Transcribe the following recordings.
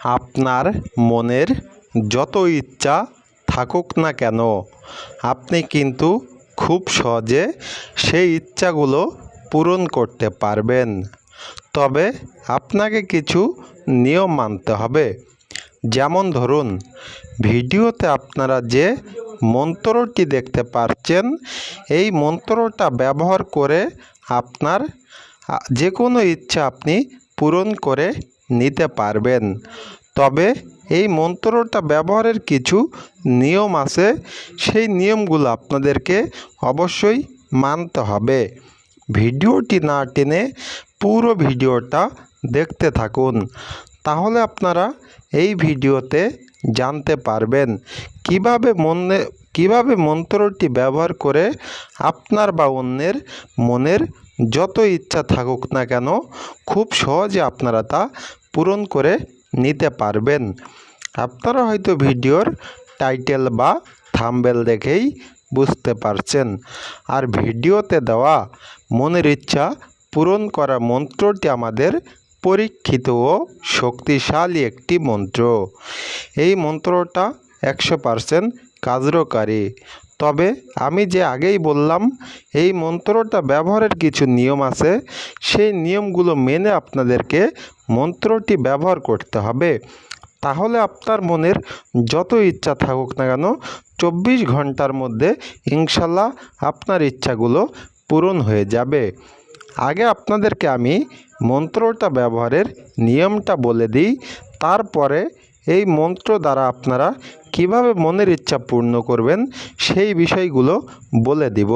আপনার মনের যত ইচ্ছা থাকুক না কেন, আপনি কিন্তু খুব সহজে সেই ইচ্ছাগুলো পূরণ করতে পারবেন। তবে আপনাকে কিছু নিয়ম মানতে হবে। যেমন ধরুন, ভিডিওতে আপনারা যে মন্ত্রটি দেখতে পাচ্ছেন এই মন্ত্রটা ব্যবহার করে আপনার যে কোনো ইচ্ছা আপনি পূরণ করে নিতে পারবেন। তবে এই মন্ত্রটা ব্যবহারের কিছু নিয়ম আছে। সেই নিয়মগুলো আপনাদেরকে অবশ্যই মানতে হবে। ভিডিওটি না টেনে পুরো ভিডিওটা দেখতে থাকুন। তাহলে আপনারা এই ভিডিওতে জানতে পারবেন কীভাবে মনে, কীভাবে মন্ত্রটি ব্যবহার করে আপনার বা অন্যের মনের যত ইচ্ছা থাকুক না কেন, খুব সহজে আপনারা তা পূরণ করে নিতে পারবেন। আপনারা হয়তো ভিডিওর টাইটেল বা থাম্বেল দেখেই বুঝতে পারছেন। আর ভিডিওতে দেওয়া মনের ইচ্ছা পূরণ করা মন্ত্রটি আমাদের পরীক্ষিত ও শক্তিশালী একটি মন্ত্র। এই মন্ত্রটা একশো পারসেন্ট কার্যকারী তবে আমি যে আগেই বললাম, এই মন্ত্রটা ব্যবহারের কিছু নিয়ম আছে। সেই নিয়মগুলো মেনে আপনাদেরকে মন্ত্রটি ব্যবহার করতে হবে। তাহলে আপনার মনের যত ইচ্ছা থাকুক না কেন, চব্বিশ ঘণ্টার মধ্যে ইনশাল্লাহ আপনার ইচ্ছাগুলো পূরণ হয়ে যাবে। আগে আপনাদেরকে আমি মন্ত্রটা ব্যবহারের নিয়মটা বলে দিই, তারপরে এই মন্ত্র দ্বারা আপনারা কীভাবে মনের ইচ্ছা পূর্ণ করবেন সেই বিষয়গুলো বলে দিব।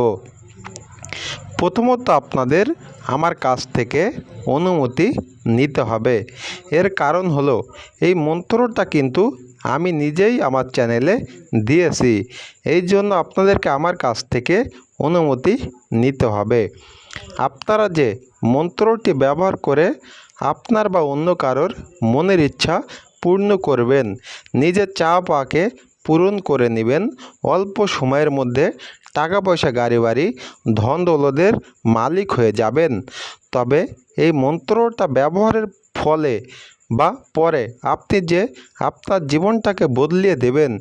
প্রথমত আপনাদের আমার কাছ থেকে অনুমতি নিতে হবে। এর কারণ হলো, এই মন্ত্রটা কিন্তু আমি নিজেই আমার চ্যানেলে দিয়েছি। এই জন্য আপনাদেরকে আমার কাছ থেকে অনুমতি নিতে হবে। আপনারা যে মন্ত্রটি ব্যবহার করে আপনার বা অন্য কারোর মনের ইচ্ছা পূর্ণ করবেন। নিজের চা পাকে পূরণ করে নেবেন। অল্প সময়ের মধ্যে টাকা পয়সা গাড়ি বাড়ি ধন দৌলতের মালিক হয়ে যাবেন। তবে এই মন্ত্রটা ব্যবহারের ফলে বা পরে আপনি যে আপনার জীবনটাকে বদলিয়ে দেবেন,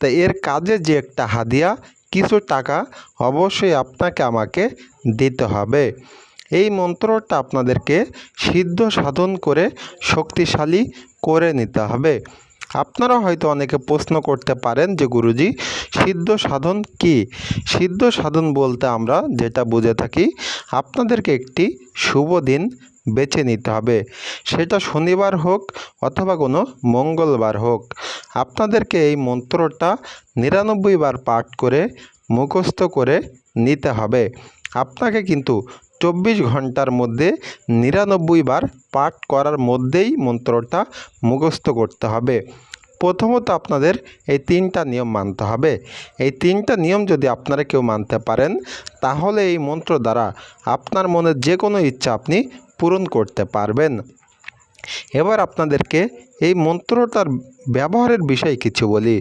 তা এর কাজে যে একটা হাদিয়া, কিছু টাকা অবশ্যই আপনাকে আমাকে দিতে হবে। এই মন্ত্রটা আপনাদেরকে সিদ্ধ সাধন করে শক্তিশালী করে নিতে হবে। আপনারা হয়তো অনেকে প্রশ্ন করতে পারেন যে, গুরুজি, সিদ্ধ সাধন কি? সিদ্ধ সাধন বলতে আমরা যেটা বুঝে থাকি, আপনাদেরকে একটি শুভ দিন বেছে নিতে হবে। সেটা শনিবার হোক অথবা কোনো মঙ্গলবার হোক। আপনাদেরকে এই মন্ত্রটা নিরানব্বই বার পাঠ করে মুখস্থ করে নিতে হবে। আপনাকে কিন্তু চব্বিশ ঘণ্টার মধ্যে নিরানব্বই বার পাঠ করার মধ্যেই মন্ত্রটা মুখস্থ করতে হবে। প্রথমত আপনাদের এই তিনটা নিয়ম মানতে হবে। এই তিনটা নিয়ম যদি আপনারা কেউ মানতে পারেন, তাহলে এই মন্ত্র দ্বারা আপনার মনে যে কোনো ইচ্ছা আপনি পূরণ করতে পারবেন। এবার আপনাদেরকে এই মন্ত্রটার ব্যবহারের বিষয়ে কিছু বলি।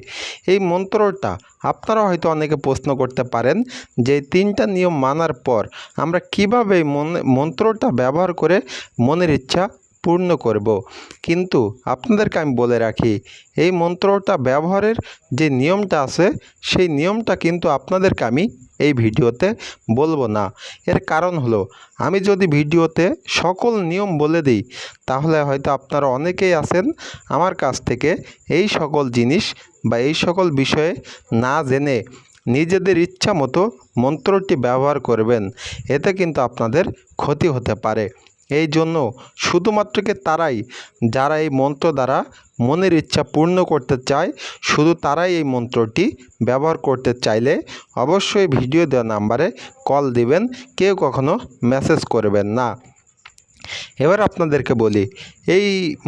এই মন্ত্রটা আপনারা হয়তো অনেকে প্রশ্ন করতে পারেন যে তিনটা নিয়ম মানার পর আমরা কীভাবে এই মন- মন্ত্রটা ব্যবহার করে মনের ইচ্ছা পূর্ণ করব। কিন্তু আপনাদেরকে আমি বলে রাখি, এই মন্ত্রটা ব্যবহারের যে নিয়মটা আছে, সেই নিয়মটা কিন্তু আপনাদেরকে আমি এই ভিডিওতে বলব না। এর কারণ হলো, আমি যদি ভিডিওতে সকল নিয়ম বলে দিই, তাহলে হয়তো আপনারা অনেকেই আছেন আমার কাছ থেকে এই সকল জিনিস বা এই সকল বিষয়ে না জেনে নিজেদের ইচ্ছা মতো মন্ত্রটি ব্যবহার করবেন। এতে কিন্তু আপনাদের ক্ষতি হতে পারে। এই জন্য শুধুমাত্রকে তারাই, যারা এই মন্ত্র দ্বারা মনের ইচ্ছা পূর্ণ করতে চায়, শুধু তারাই এই মন্ত্রটি ব্যবহার করতে চাইলে অবশ্যই ভিডিও দেওয়া নাম্বারে কল দিবেন, কেউ কখনো মেসেজ করবেন না। এবার আপনাদেরকে বলি, এই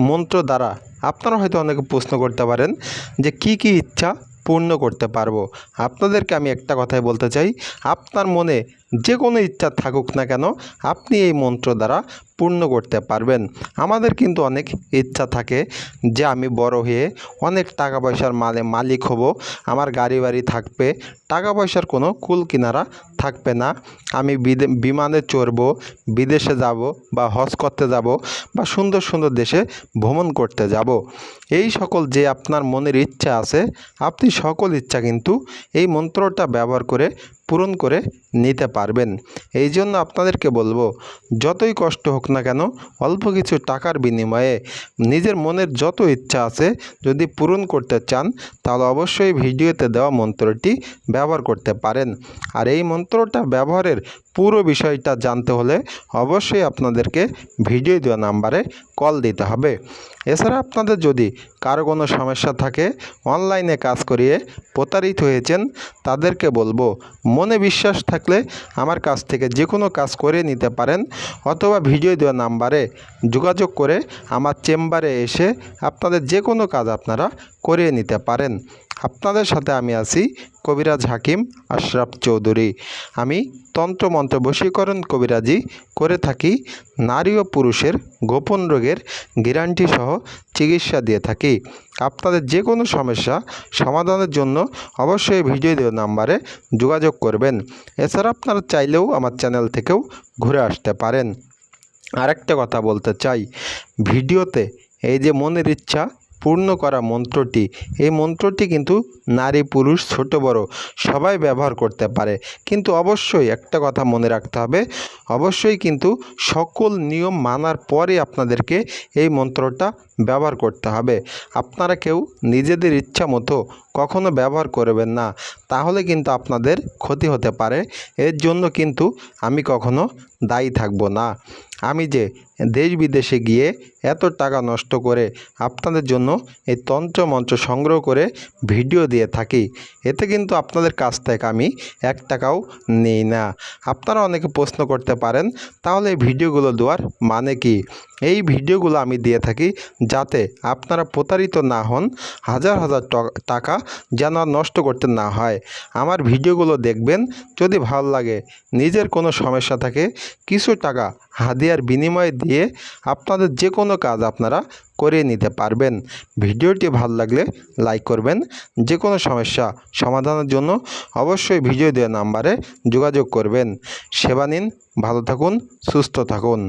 মন্ত্র দ্বারা আপনারা হয়তো অনেকে প্রশ্ন করতে পারেন যে কি কি ইচ্ছা পূর্ণ করতে পারব। আপনাদেরকে আমি একটা কথাই বলতে চাই, আপনার মনে যে কোনো ইচ্ছা থাকুক না কেন, আপনি এই মন্ত্র দ্বারা পূর্ণ করতে পারবেন। আমাদের কিন্তু অনেক ইচ্ছা থাকে যে আমি বড় হয়ে অনেক টাকা পয়সার মালে মালিক হব, আমার গাড়ি বাড়ি থাকবে, টাকা পয়সার কোনো কুল কিনারা থাকবে না। আমি বিমানে চড়বো, বিদেশে যাব বা হজ করতে যাব বা সুন্দর সুন্দর দেশে ভ্রমণ করতে যাব। এই সকল যে আপনার মনের ইচ্ছা আছে, আপনি সকল ইচ্ছা কিন্তু এই মন্ত্রটা ব্যবহার করে পূরণ করে নিতে পারবেন। এই জন্য আপনাদেরকে বলব, যতই কষ্ট হোক না কেন, অল্প কিছু টাকার বিনিময়ে নিজের মনের যত ইচ্ছা আছে, যদি পূরণ করতে চান, তাহলে অবশ্যই ভিডিওতে দেওয়া মন্ত্রটি ব্যবহার করতে পারেন। আর এই মন্ত্রটা ব্যবহারের পুরো বিষয়টা জানতে হলে অবশ্যই আপনাদেরকে ভিডিও দেওয়া নাম্বারে কল দিতে হবে। এছাড়া আপনাদের যদি কারও কোনো সমস্যা থাকে, অনলাইনে কাজ করিয়ে প্রতারিত হয়েছেন, তাদেরকে বলব মনে বিশ্বাস থাকলে আমার কাছ থেকে যে কোনো কাজ করে নিতে পারেন অথবা ভিডিও দেওয়া নাম্বারে যোগাযোগ করে আমার চেম্বারে এসে আপনাদের যে কোনো কাজ আপনারা করিয়ে নিতে পারেন। আপনাদের সাথে আমি আছি কবিরাজ হাকিম আশরাফ চৌধুরী। আমি তন্ত্রমন্ত্র বশীকরণ কবিরাজি করে থাকি, নারী ও পুরুষের গোপন রোগের গ্যারান্টি সহ চিকিৎসা দিয়ে থাকি। আপনাদের যে কোনো সমস্যা সমাধানের জন্য অবশ্যই ভিডিও দেওয়া নাম্বারে যোগাযোগ করবেন। এছাড়া আপনারা চাইলেও আমার চ্যানেল থেকেও ঘুরে আসতে পারেন। আরেকটা কথা বলতে চাই, ভিডিওতে এই যে মনের ইচ্ছা পূর্ণ করা মন্ত্রটি। এই মন্ত্রটি কিন্তু নারী, পুরুষ, ছোট, বড় সবাই ব্যবহার করতে পারে। কিন্তু অবশ্যই একটা কথা মনে রাখতে হবে, অবশ্যই কিন্তু সকল নিয়ম মানার পরে আপনাদেরকে এই মন্ত্রটা ব্যবহার করতে হবে। আপনারা কেউ নিজেদের ইচ্ছা মতো কখনো ব্যবহার করবেন না, তাহলে কিন্তু আপনাদের ক্ষতি হতে পারে। এর জন্য কিন্তু আমি কখনো দায়ী থাকব না। আমি যে দেশ বিদেশে গিয়ে এত টাকা নষ্ট করে আপনাদের জন্য এই তন্ত্র মন্ত্র সংগ্রহ করে ভিডিও দিয়ে থাকি, এতে কিন্তু আপনাদের কাছ থেকে আমি এক টাকাও নেই না। আপনারা অনেকে প্রশ্ন করতে পারেন, তাহলে এই ভিডিওগুলো দেওয়ার মানে কি? এই ভিডিওগুলো আমি দিয়ে থাকি যাতে আপনারা প্রতারিত না হন, হাজার হাজার টাকা যেন নষ্ট করতে না হয়। আমার ভিডিওগুলো দেখবেন, যদি ভালো লাগে, নিজের কোনো সমস্যা থাকে, কিছু টাকা হাদিয়ার বিনিময়ে দিয়ে আপনাদের যে কোনো কাজ আপনারা করে নিতে পারবেন। ভিডিওটি ভালো লাগলে লাইক করবেন যে কোনো সমস্যা সমাধানের জন্য অবশ্যই ভিডিও দেওয়া নাম্বারে যোগাযোগ করবেন। সেবা নিন, ভালো থাকুন, সুস্থ থাকুন।